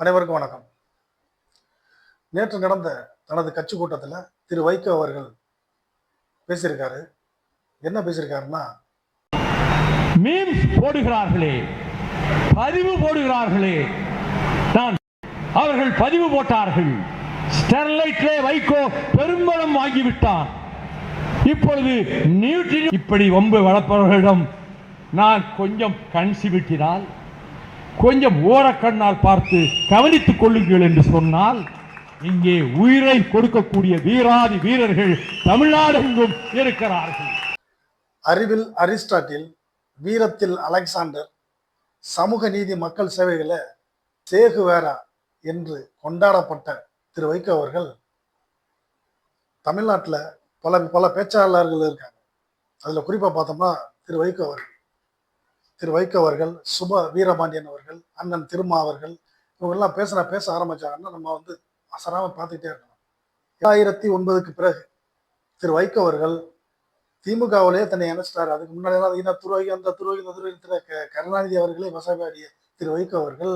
அனைவருக்கும் வணக்கம். நேற்று நடந்த தனது கட்சி கூட்டத்தில் திரு வைகோ அவர்கள் பேசியிருக்காரு. என்ன பேசியிருக்காருன்னா மீம்ஸ் போடுகிறார்களே பதிவு போடுகிறார்களே நான் அவர்கள் பதிவு போட்டார்கள். ஸ்டெர்லைட்லே வைகோ பெரும்பலம் வாங்கிவிட்டான் இப்பொழுது நியூட்ரி இப்படி வம்பு வளர்ப்பவர்களிடம் நான் கொஞ்சம் கண் சிமிட்டினால் கொஞ்சம் ஓரக்கண்ணால் பார்த்து கவனித்துக் கொள்ளுங்கள் என்று சொன்னால் இங்கே உயிரை கொடுக்கக்கூடிய வீராதி வீரர்கள் தமிழ்நாடெங்கும் இருக்கிறார்கள். அறிவில் அரிஸ்டாட்டில் வீரத்தில் அலெக்சாண்டர் சமூக நீதி மக்கள் சேவைகளை சேகுவேரா என்று கொண்டாடப்பட்ட திரு வைகோ அவர்கள் தமிழ்நாட்டில் பல பல பேச்சாளர்கள் இருக்காங்க. அதில் குறிப்பாக பார்த்தோம்னா திரு வைகோ அவர்கள். திரு வைகோ அவர்கள் சுப வீரபாண்டியன் அவர்கள் அண்ணன் திருமா அவர்கள் இவங்கெல்லாம் பேசுன பேச ஆரம்பிச்சாங்கன்னா நம்ம வந்து அசராம பார்த்துக்கிட்டே இருக்கணும். இரண்டாயிரத்தி ஒன்பதுக்கு பிறகு திரு வைகோ அவர்கள் திமுகவிலே தன்னை இணைச்சிட்டார். அதுக்கு முன்னாடி இந்த துரோகி அந்த துரோகி இந்த துரோகி திரு கருணாநிதி அவர்களே வசபாடிய திரு வைகோ அவர்கள்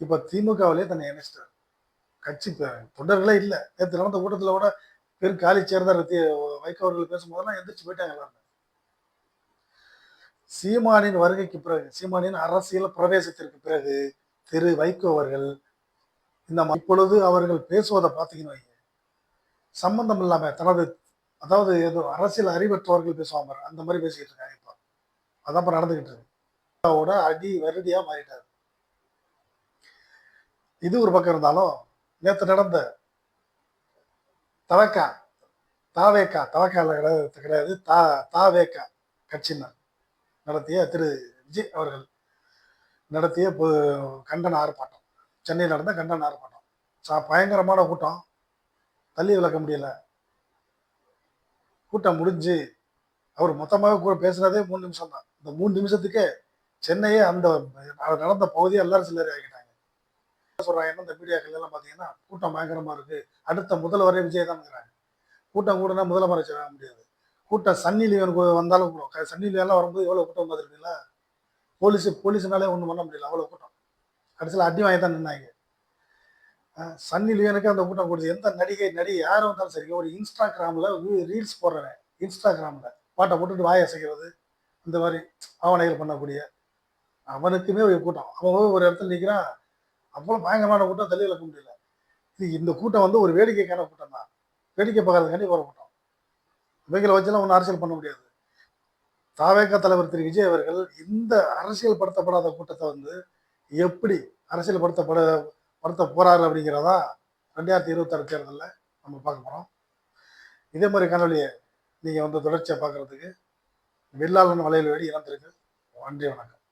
இப்போ திமுகவிலே தன்னை இணைச்சிட்டார். கட்சி தொண்டர்களே இல்லை. நேற்று நடந்த கூட்டத்தில் கூட பெரும் காலி சேர்ந்தார் வைகோ அவர்கள் பேசும்போதெல்லாம் எந்திரிச்சு போயிட்டாங்க எல்லாருமே. சீமானின் வருகைக்கு பிறகு சீமானின் அரசியல் பிரவேசத்திற்கு பிறகு திரு வைகோ அவர்கள் இந்த இப்பொழுது அவர்கள் பேசுவதை பார்த்தீங்கன்னு வைங்க சம்பந்தம் இல்லாம தனது அதாவது ஏதோ அரசியல் அறிவற்றவர்கள் பேசுவாங்க அந்த மாதிரி பேசிக்கிட்டு இருக்காங்க இப்போ. அதான் இப்போ நடந்துகிட்டு இருக்கு. அடி வருடியா மாறிட்டாரு. இது ஒரு பக்கம் இருந்தாலும் நேற்று நடந்த தவக்கா தாவேக்கா தவக்கா கிடையாது கிடையாது தா தாவேக்கா கட்சியினர். நடத்திய திரு விஜய் அவர்கள் நடத்திய கண்டன ஆர்ப்பாட்டம். சென்னையில் நடந்த கண்டன ஆர்ப்பாட்டம். சா பயங்கரமான கூட்டம். தள்ளி விளக்க முடியல. கூட்டம் முடிஞ்சு அவர் மொத்தமாக கூட பேசுனதே மூணு நிமிஷம் தான். இந்த மூணு நிமிஷத்துக்கே சென்னையே அந்த நடந்த பகுதியை எல்லாரும் சிலர் ஆகிட்டாங்க சொல்றாங்க இந்த மீடியாக்கள் எல்லாம் பார்த்தீங்கன்னா கூட்டம் பயங்கரமா இருக்கு. அடுத்த முதல்வரே விஜய் தான் கூட்டம் கூடனா முதலமைச்சர் ஆக முடியாது. கூட்டம் சன்னி லியோன் வந்தாலும் கூட க- சன்னி வரும்போது எவ்வளோ கூட்டம் பார்த்துருக்கீங்களா போலீஸு போலீஸுனாலே ஒன்றும் பண்ண முடியல அவ்வளோ கூட்டம். கடைசியில் அடி வாங்கி தான் நின்னாங்க சன்னி லியோனுக்கு அந்த கூட்டம் கொடுத்து எந்த நடிகை நடிகை யாரும் வந்தாலும் சரி ஒரு இன்ஸ்டாகிராமில் ரீல்ஸ் போடுறவன் இன்ஸ்டாகிராமில் பாட்டை போட்டுட்டு வாயை செய்கிறது இந்த மாதிரி பாவனைகள் பண்ணக்கூடிய அவனுக்குமே ஒரு கூட்டம். அவன் போய் ஒரு இடத்துல நிற்கிறான் அவ்வளோ பயங்கரமான கூட்டம் தள்ளி விளக்க முடியல. இது இந்த கூட்டம் வந்து ஒரு வேடிக்கைக்கான கூட்டம் தான் வேடிக்கை பார்க்கறதுக்காண்டி போகிற கூட்டம். இவைகளை வச்செல்லாம் ஒன்றும் அரசியல் பண்ண முடியாது. தாவேக தலைவர் திரு விஜய் அவர்கள் இந்த அரசியல் படுத்தப்படாத கூட்டத்தை வந்து எப்படி அரசியல் படுத்தப்பட படுத்த போறாரு அப்படிங்கிறதா ரெண்டாயிரத்தி இருபத்தாறு தேர்தலில் நம்ம பார்க்க போகிறோம் இதே மாதிரி காணொலியை நீங்கள் வந்து தொடர்ச்சியாக பார்க்குறதுக்கு வெள்ளாளன் வலையில் வேடி இறந்துருக்கு நன்றி வணக்கம்.